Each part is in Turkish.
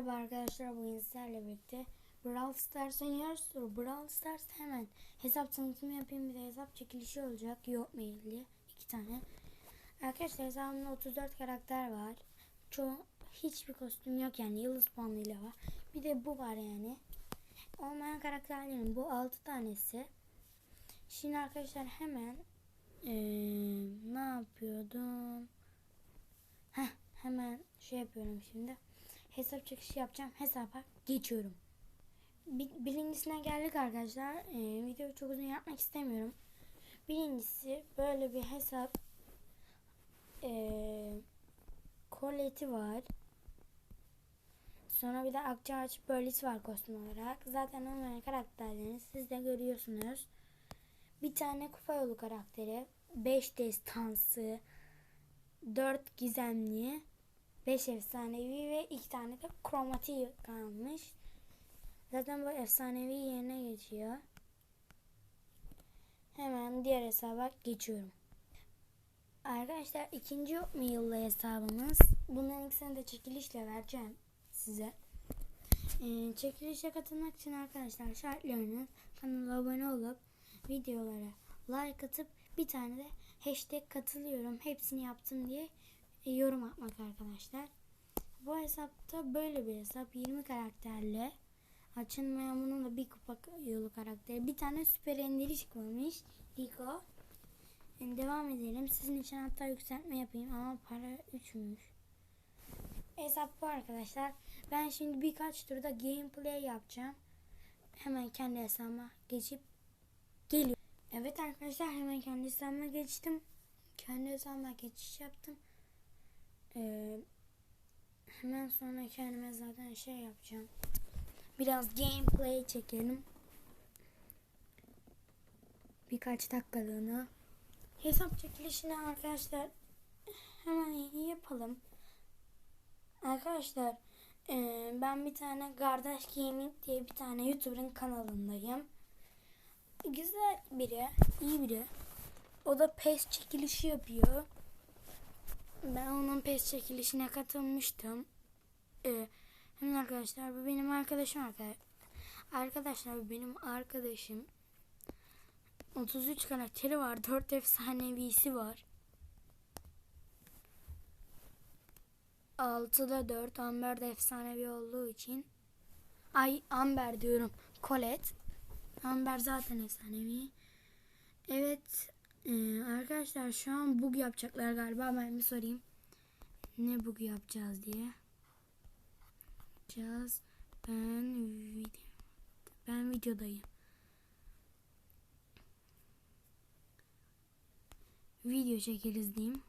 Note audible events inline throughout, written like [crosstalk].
Merhaba arkadaşlar bugün sizlerle birlikte Brawl Stars oynuyoruz. Brawl Stars hemen hesap tanıtımı yapayım bir de hesap çekilişi olacak. Yok mailli iki tane. Arkadaşlar hesabımda 34 karakter var. Çoğu hiçbir kostüm yok yani yıldız puanıyla var. Bir de bu var yani. Olmayan karakterlerin bu 6 tanesi. Şimdi arkadaşlar hemen ee, ne yapıyordum? Heh, hemen şey yapıyorum şimdi. Hesap çekişi yapacağım. Hesaba geçiyorum. Bir, birincisine geldik arkadaşlar. Ee, videoyu çok uzun yapmak istemiyorum. Birincisi böyle bir hesap ee, koleti var. Sonra bir de Akçaağaç bölgesi var kostüm olarak. Zaten olmayan karakterlerini siz de görüyorsunuz. Bir tane kupa yolu karakteri. 5 destansı. 4 gizemli. 5 efsanevi ve 2 tane de kromatik kalmış. Zaten bu efsanevi yerine geçiyor. Hemen diğer hesaba geçiyorum. Arkadaşlar ikinci yılla hesabımız? Bunların ikisini de çekilişle vereceğim size. Ee, çekilişe katılmak için arkadaşlar şartlarını kanala abone olup videolara like atıp bir tane de hashtag katılıyorum hepsini yaptım diye yorum atmak arkadaşlar. Bu hesapta böyle bir hesap 20 karakterle açılmayan bunun da bir kupa yolu karakteri bir tane süper endiri çıkmamış Rico. Yani devam edelim. Sizin için hatta yükseltme yapayım ama para 3'müş. Hesap bu arkadaşlar. Ben şimdi birkaç turda gameplay yapacağım. Hemen kendi hesabıma geçip geliyorum. Evet arkadaşlar hemen kendi hesabıma geçtim. Kendi hesabıma geçiş yaptım. Ee, hemen sonra kendime zaten şey yapacağım. Biraz gameplay çekelim. Birkaç dakikalığına. Hesap çekilişini arkadaşlar hemen yapalım. Arkadaşlar e, ben bir tane Kardeş Gaming diye bir tane YouTuber'ın kanalındayım. Güzel biri, iyi biri. O da PES çekilişi yapıyor. Ben onun PES çekilişine katılmıştım. Ee, hemen arkadaşlar bu benim arkadaşım arkadaşlar. Bu benim arkadaşım. 33 karakteri var. [laughs] 4 efsanevisi var. 6'da 4 Amber de efsanevi olduğu için Ay Amber diyorum. Colette. Amber zaten efsanevi. Evet. Ee, arkadaşlar şu an bug yapacaklar galiba. Ben bir sorayım. Ne bug yapacağız diye. Yapacağız. Ben video ben videodayım. Video çekeriz diyeyim.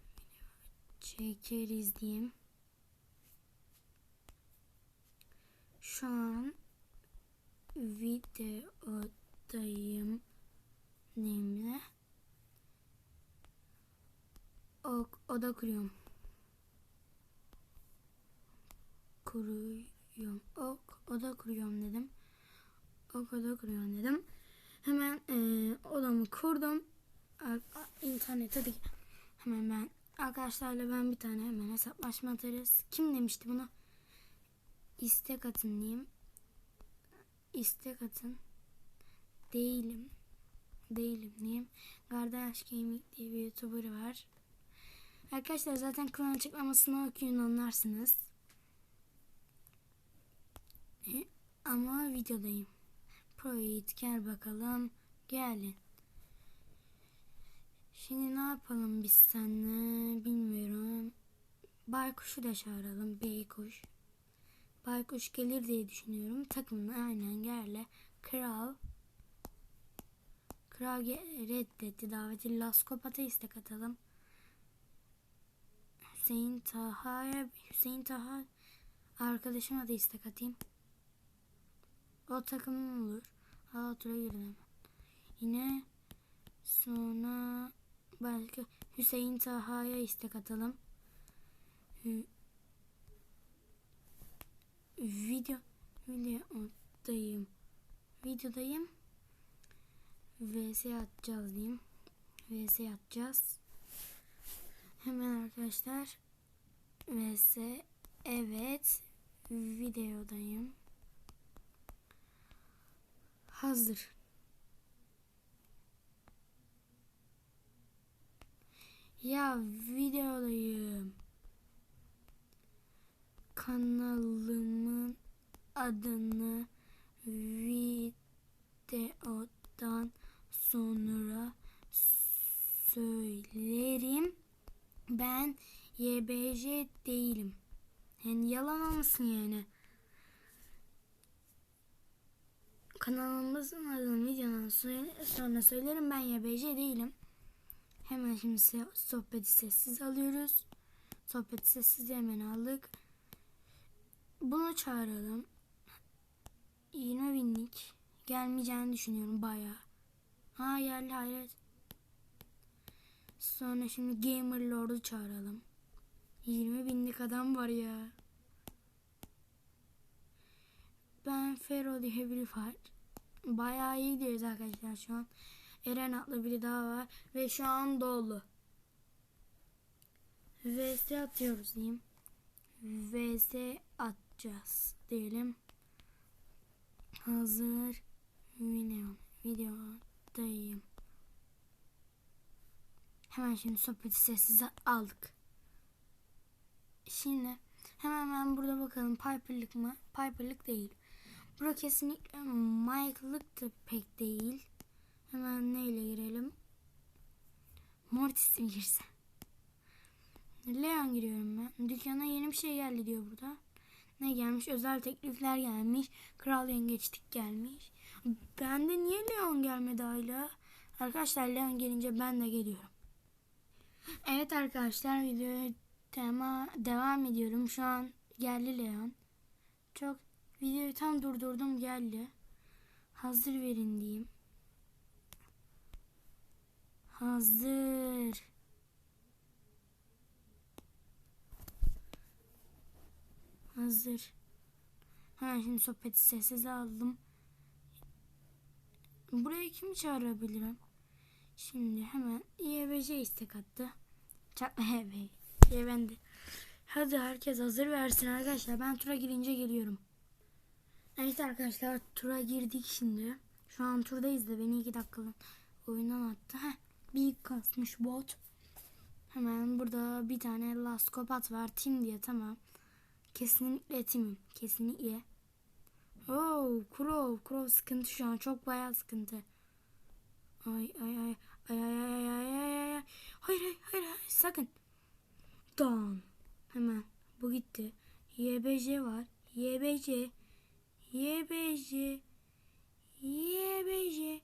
Çekeriz diyeyim. Şu an videodayım nemle ok oda kuruyorum. Kuruyorum. Ok oda kuruyorum dedim. Ok oda kuruyorum dedim. Hemen e, odamı kurdum. İnternet hadi hemen ben arkadaşlarla ben bir tane hemen hesaplaşma atarız. Kim demişti bunu? İstek atın diyeyim. İstek atın. Değilim. Değilim diyeyim. Kardeş Gaming diye bir YouTuber var. Arkadaşlar zaten klan açıklamasını okuyun anlarsınız. E, ama videodayım. Pro'yu gel bakalım. Gelin. Şimdi ne yapalım biz seninle bilmiyorum. Baykuş'u da çağıralım. Beykuş. Baykuş gelir diye düşünüyorum. Takımla aynen Gerle. Kral. Kral reddetti daveti. Laskopat'a istek atalım. Hüseyin Taha'ya Hüseyin Taha arkadaşıma da istek atayım. O takımım olur. Hala tura. Yine sonra başka Hüseyin Taha'ya istek atalım. Hü video videodayım videodayım vs atacağız diyeyim vs atacağız hemen arkadaşlar vs evet videodayım. Hazır. Ya videodayım. Kanalımın adını videodan sonra söylerim. Ben YBJ değilim. Yani yalan olmasın yani. Kanalımızın adını söyle- sonra söylerim ben YBJ değilim. Hemen şimdi sohbeti sessiz alıyoruz. Sohbeti sessiz hemen aldık. Bunu çağıralım. 20 binlik. Gelmeyeceğini düşünüyorum bayağı. Ha geldi hayret. Sonra şimdi Gamer Lord'u çağıralım. 20 binlik adam var ya. Ben Fero diye biri var. Bayağı iyi gidiyoruz arkadaşlar şu an. Eren adlı biri daha var. Ve şu an dolu. VS atıyoruz diyeyim. VS atacağız diyelim. Hazır video, videodayım. Hemen şimdi sohbeti sessize aldık. Şimdi hemen ben burada bakalım Piper'lık mı? Piper'lık değil. Burada kesinlikle Mike'lık da pek değil. Hemen neyle girelim? Mortis mi girse? Leon giriyorum ben. Dükkana yeni bir şey geldi diyor burada. Ne gelmiş? Özel teklifler gelmiş. Kral yengeçlik gelmiş. Bende niye Leon gelmedi hala? Arkadaşlar Leon gelince ben de geliyorum. Evet arkadaşlar videoya tema devam ediyorum. Şu an geldi Leon. Çok videoyu tam durdurdum geldi. Hazır verin diyeyim. Hazır. Hazır. Hemen şimdi sohbeti sessize aldım. Buraya kimi çağırabilirim? Şimdi hemen YBC istek attı. Çakma [laughs] YBC. bende. Hadi herkes hazır versin arkadaşlar. Ben tura girince geliyorum. Evet arkadaşlar tura girdik şimdi. Şu an turdayız da beni iki dakikalık oyundan attı. Heh, bir kasmış bot. Hemen burada bir tane laskopat var. Tim diye tamam. Kesinlikle timim. Kesinlikle. Oh, Crow. Crow sıkıntı şu an. Çok bayağı sıkıntı. Ay ay ay. Ay ay ay ay ay ay ay. Hayır hayır hayır, hayır. sakın. Down. Hemen. Bu gitti. YBC var. YBC. YBC. YBC.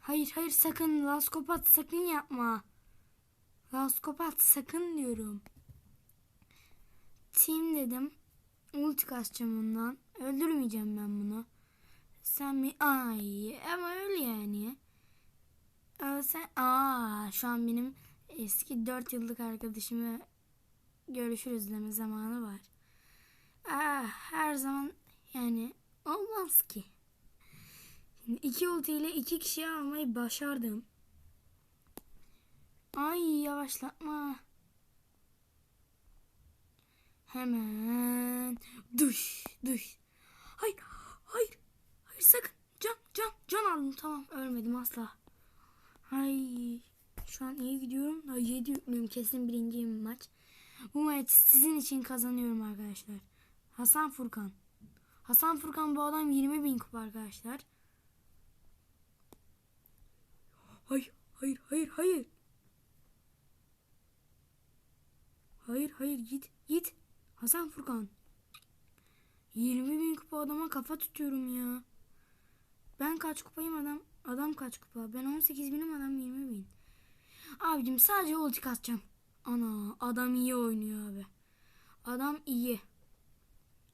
Hayır hayır sakın. Laskopat sakın yapma. Laskopat sakın diyorum. Team dedim. Ulti kasacağım ondan. Öldürmeyeceğim ben bunu. Sen mi? Ay ama öyle yani. Aa, sen aa şu an benim eski 4 yıllık arkadaşımı görüşürüz deme zamanı var. Aa, her zaman yani olmaz ki. Şimdi iki ulti ile iki kişiyi almayı başardım. Ay yavaşlatma. Hemen düş düş. Hayır hayır hayır sakın can can can aldım tamam ölmedim asla. Ay şu an iyi gidiyorum da 7 yüklüyüm kesin birinciyim maç. Bu maç sizin için kazanıyorum arkadaşlar. Hasan Furkan. Hasan Furkan bu adam 20 bin kupa arkadaşlar. Hayır hayır hayır hayır. Hayır hayır git git. Hasan Furkan. 20 bin kupa adama kafa tutuyorum ya. Ben kaç kupayım adam? Adam kaç kupa? Ben 18 binim adam 20 bin. Abicim sadece ulti kasacağım. Ana adam iyi oynuyor abi. Adam iyi.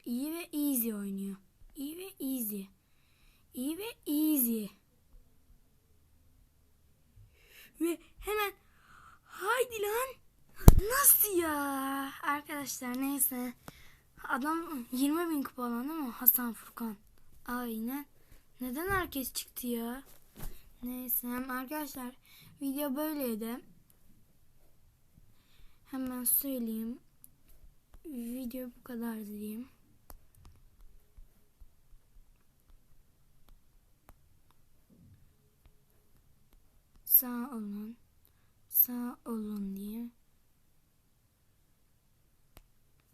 İyi ve easy oynuyor. İyi ve easy. İyi ve easy. Ve hemen haydi lan. Nasıl ya? Arkadaşlar neyse. Adam 20 bin kupa olan değil mi? Hasan Furkan. Aynen. Neden herkes çıktı ya? Neyse arkadaşlar video böyleydi. Hemen söyleyeyim. Video bu kadar diyeyim. Sağ olun. Sağ olun diyeyim.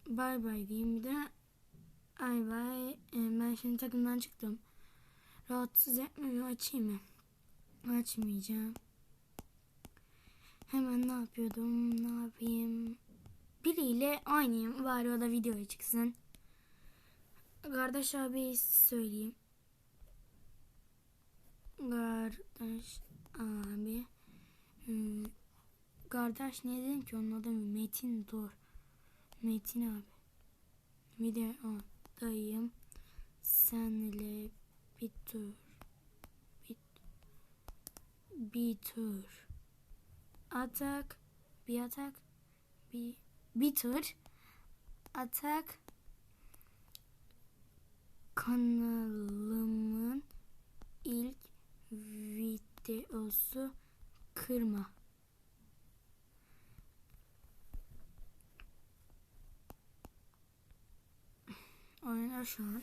Bay bay diyeyim. Bir de ay bay. E, ben şimdi takımdan çıktım. Rahatsız etmiyor. Açayım mı? Açmayacağım. Hemen ne yapıyordum? Ne yapayım? Biriyle oynayayım. Bari o da videoya çıksın. Kardeş abi söyleyeyim. Kardeş abi. Hmm, Kardeş ne dedim ki onun adı Metin Dur. Metin abi. Videodayım. Senle bir tur. Bir, tur. Atak. Bir atak. Bir, bir tur. Atak. Kanalımın ilk videosu kırma. Oynar şu an.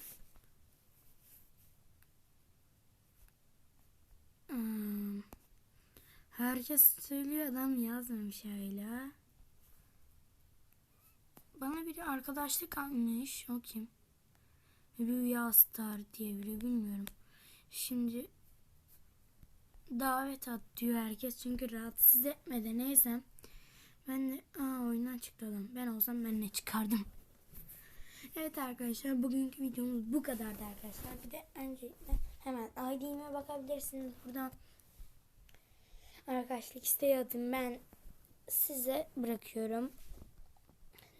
Hmm. Herkes söylüyor adam yazmamış hala. Bana biri arkadaşlık almış. O kim? Rüya Star diye biri bilmiyorum. Şimdi davet at diyor herkes çünkü rahatsız etmedi neyse. Ben de aa oyundan çıktı adam. Ben olsam ben ne çıkardım. Evet arkadaşlar bugünkü videomuz bu kadardı arkadaşlar. Bir de öncelikle hemen ID'ime bakabilirsiniz buradan. Arkadaşlık isteği atın ben size bırakıyorum.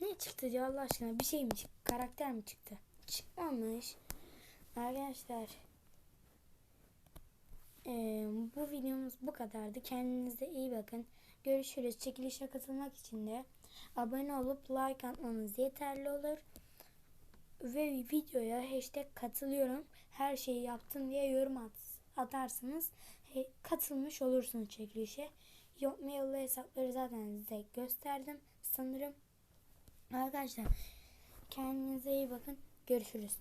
Ne çıktı diyor Allah aşkına bir şey mi çıktı? Karakter mi çıktı? Çıkmamış. Arkadaşlar eee, bu videomuz bu kadardı. Kendinize iyi bakın. Görüşürüz. Çekilişe katılmak için de abone olup like atmanız yeterli olur. Ve videoya hashtag katılıyorum. Her şeyi yaptım diye yorum at, atarsanız he- katılmış olursunuz çekilişe. Mail'li hesapları zaten size gösterdim sanırım. Arkadaşlar kendinize iyi bakın. Görüşürüz.